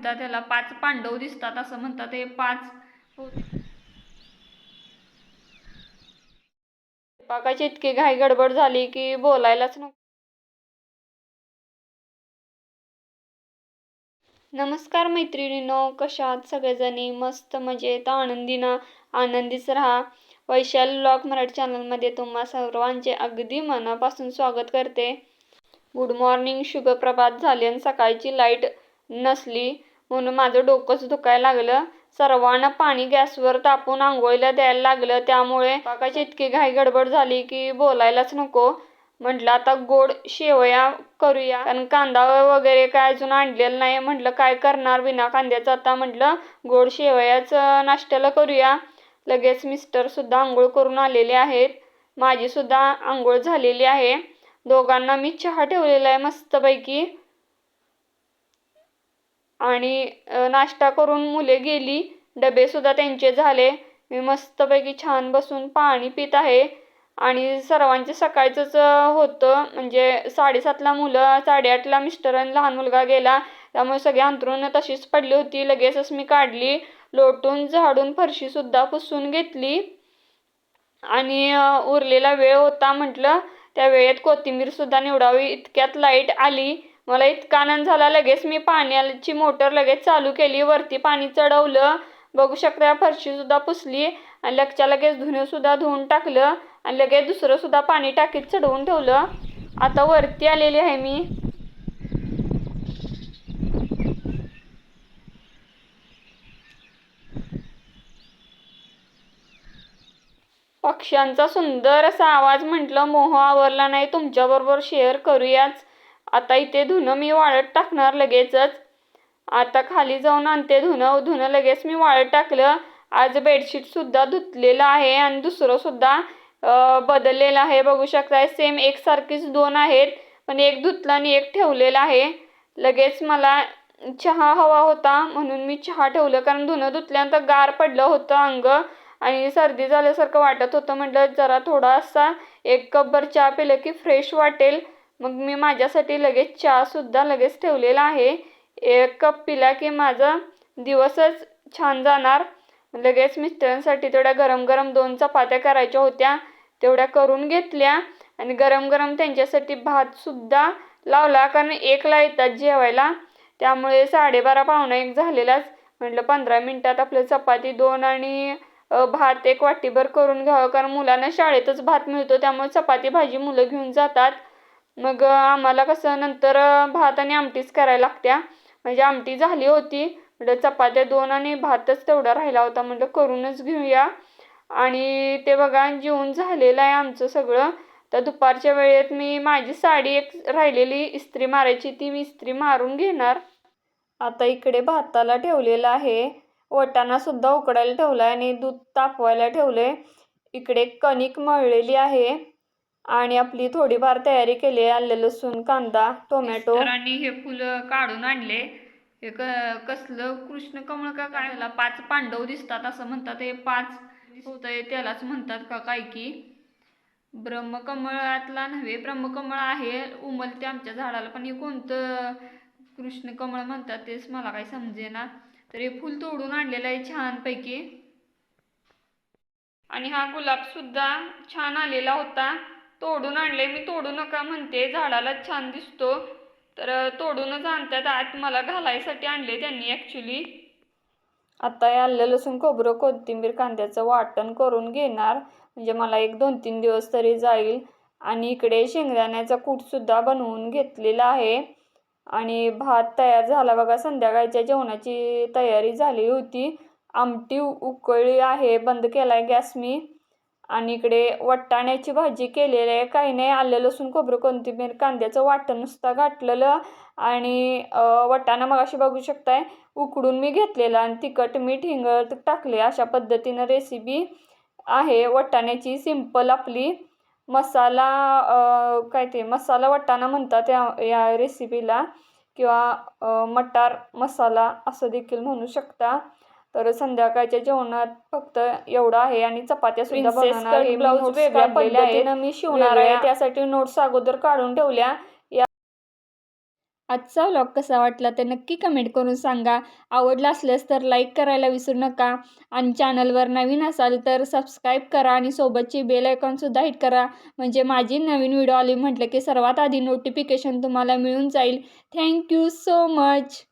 म्हणतात त्याला पाच पांडव दिसतात असं म्हणतात हे पाच. होते. स्वयंपाकाची इतकी घाई गडबड झाली की बोलायलाच नको. नमस्कार मैत्रिणीनो कशा आहात सगळेजणी? मस्त मजेत आनंदीना आनंदीच राहा. वैशाली ब्लॉग मराठी चॅनलमध्ये तुम्हा सर्वांचे अगदी मनापासून स्वागत करते. गुड मॉर्निंग शुभप्रभात. झाली आणि सकाळची लाइट नसली. म्हणून माझं डोकंच दुखायला लागलं. सर्वांना पाणी गॅसवर तापून आंघोळीला द्यायला लागलं. त्यामुळे पाकाची इतकी घाई गडबड झाली की बोलायलाच नको. म्हटलं आता गोड शेवया करूया. कारण कांदा वगैरे काय अजून आणलेलं नाही. म्हटलं काय करणार विना कांद्याचं आता? म्हटलं गोड शेवयाच नाश्त्याला करूया. लगेच मिस्टर सुद्धा आंघोळ करून आलेले आहेत. माझी सुद्धा आंघोळ झालेली आहे. दोघांना मी चहा ठेवलेला आहे मस्तपैकी. आणि नाश्ता करून मुले गेली. डबेसुद्धा त्यांचे झाले. मी मस्तपैकी छान बसून पाणी पित आहे. आणि सर्वांचे सकाळचंच होतं. म्हणजे साडेसातला मुलं साडेआठला मिस्टर आणि लहान मुलगा गेला. त्यामुळे सगळी अंथरुणं तशीच पडली होती. लगेचच मी काढली. लोटून झाडून फरशीसुद्धा पुसून घेतली. आणि उरलेला वेळ होता म्हटलं त्या वेळेत कोथिंबीरसुद्धा निवडावी. इतक्यात लाइट आली. मला इतका आनंद झाला. लगेच मी पाण्याची मोटर लगेच चालू केली. वरती पाणी चढवलं. बघू शकता फरशीसुद्धा पुसली. आणि लगच्या लगेच धुणंसुद्धा धुवून टाकलं. आणि लगेच दुसरंसुद्धा पाणी टाकीत चढवून ठेवलं. आता वरती आलेली आहे मी. पक्ष्यांचा सुंदर असा आवाज म्हटलं मोह आवरला नाही. तुमच्याबरोबर शेअर करूयाच. आता इथे धुणं मी वाळत टाकणार लगेचच. आता खाली जाऊन आणते धुणं. धुणं लगेच मी वाळत टाकलं. आज बेडशीटसुद्धा धुतलेलं आहे आणि दुसरंसुद्धा बदललेलं आहे. बघू शकताय सेम एकसारखीच दोन आहेत. पण एक धुतलं आणि एक ठेवलेला आहे. लगेच मला चहा हवा होता म्हणून मी चहा ठेवलं. कारण धुणं धुतल्यानंतर गार पडलं होतं अंग आणि सर्दी झाल्यासारखं वाटत होतं. म्हटलं जरा थोडासा एक कपभर चहा पिलं की फ्रेश वाटेल. मग मी माझ्यासाठी लगेच चहासुद्धा लगेच ठेवलेला आहे. एक कप पिला की माझा दिवसच छान जाणार. लगेच मिस्टरांसाठी तेवढ्या गरम गरम दोन चपात्या करायच्या होत्या. तेवढ्या करून घेतल्या आणि गरम गरम त्यांच्यासाठी भातसुद्धा लावला कारण एकला येतात जेवायला. त्यामुळे साडेबारा पावणा एक झालेलाच. म्हटलं पंधरा मिनटात आपलं चपाती दोन आणि भात एक वाटीभर करून घ्यावं कारण मुलांना शाळेतच भात मिळतो. त्यामुळे चपाती भाजी मुलं घेऊन जातात. मग आम्हाला कसं नंतर भात आणि आमटीच करायला लागत्या. म्हणजे आमटी झाली होती म्हटलं चपात्या दोन आणि भातच तेवढा राहिला होता म्हटलं करूनच घेऊया. आणि ते बघा जेवण झालेलं आहे आमचं सगळं. तर दुपारच्या वेळेत मी माझी साडी एक राहिलेली इस्त्री मारायची ती मी इस्त्री मारून घेणार. आता इकडे भाताला ठेवलेलं आहे. वटाणा सुद्धा उकडायला ठेवला आहे आणि दूध तापवायला ठेवलं आहे इकडे कणिक मळलेली आहे. आणि आपली थोडीफार तयारी केली आहे आलं लसूण कांदा टोमॅटो. आणि हे फुलं काढून आणले. हे क कसलं कृष्ण कमळ का काय पाच पांडव दिसतात असं म्हणतात. हे पाच होत त्यालाच म्हणतात का काय की? ब्रह्मकमळातला नव्हे ब्रह्मकमळ आहे उमलते आमच्या झाडाला. पण हे कोणतं कृष्ण कमळ म्हणतात तेच मला काही समजेना तर हे फुल तोडून आणलेलं आहे छानपैकी. आणि हा गुलाब सुद्धा छान आलेला होता. तोडून आणले मी तोडू नका म्हणते. झाडाला छान दिसतो. तर तोडूनच आणतात. आत मला घालायसाठी आणले त्यांनी ॲक्च्युली आता आलं लसूण खोबरं कोथिंबीर कांद्याचं वाटण करून घेणार. म्हणजे मला एक दोन तीन दिवस तरी जाईल. आणि इकडे शेंगदाण्याचा कूटसुद्धा बनवून घेतलेला आहे. आणि भात तयार झाला. बघा संध्याकाळच्या जेवणाची तयारी झाली होती. आमटी उ- आहे. बंद केला आहे गॅस मी. आणि इकडे वट्टाण्याची भाजी केलेली आहे. काही नाही आलं लसूण खोबरं कोथिंबीर कांद्याचं वाटण नुसतं घातलेलं आणि वटाणा मग अशी बघू शकताय. उकडून मी घेतलेला आणि तिखट मीठ हिंग टाकले. अशा पद्धतीनं रेसिपी आहे. वटाण्याची सिंपल आपली मसाला काय ते मसाला वटाणा म्हणतात या या रेसिपीला किंवा मटार मसाला असं देखील म्हणू शकता. तर संध्याकाळच्या जेवणात फक्त एवढं आहे आणि चपात्या सुद्धा बनवणार आहे. cut मी वेगळ्या. पद्धतीनं शिवणार आहे. त्यासाठी नोट्स अगोदर काढून ठेवल्या. या आजचा व्लॉग कसा वाटला ते नक्की कमेंट करून सांगा. आवडला असल्यास तर लाईक करायला विसरू नका. आणि चॅनलवर नवीन असाल तर सबस्क्राईब करा आणि सोबतची बेल आयकॉनसुद्धा हिट करा. म्हणजे माझी नवीन व्हिडिओ आली म्हटलं की सर्वात आधी नोटिफिकेशन तुम्हाला मिळून जाईल. Thank you so much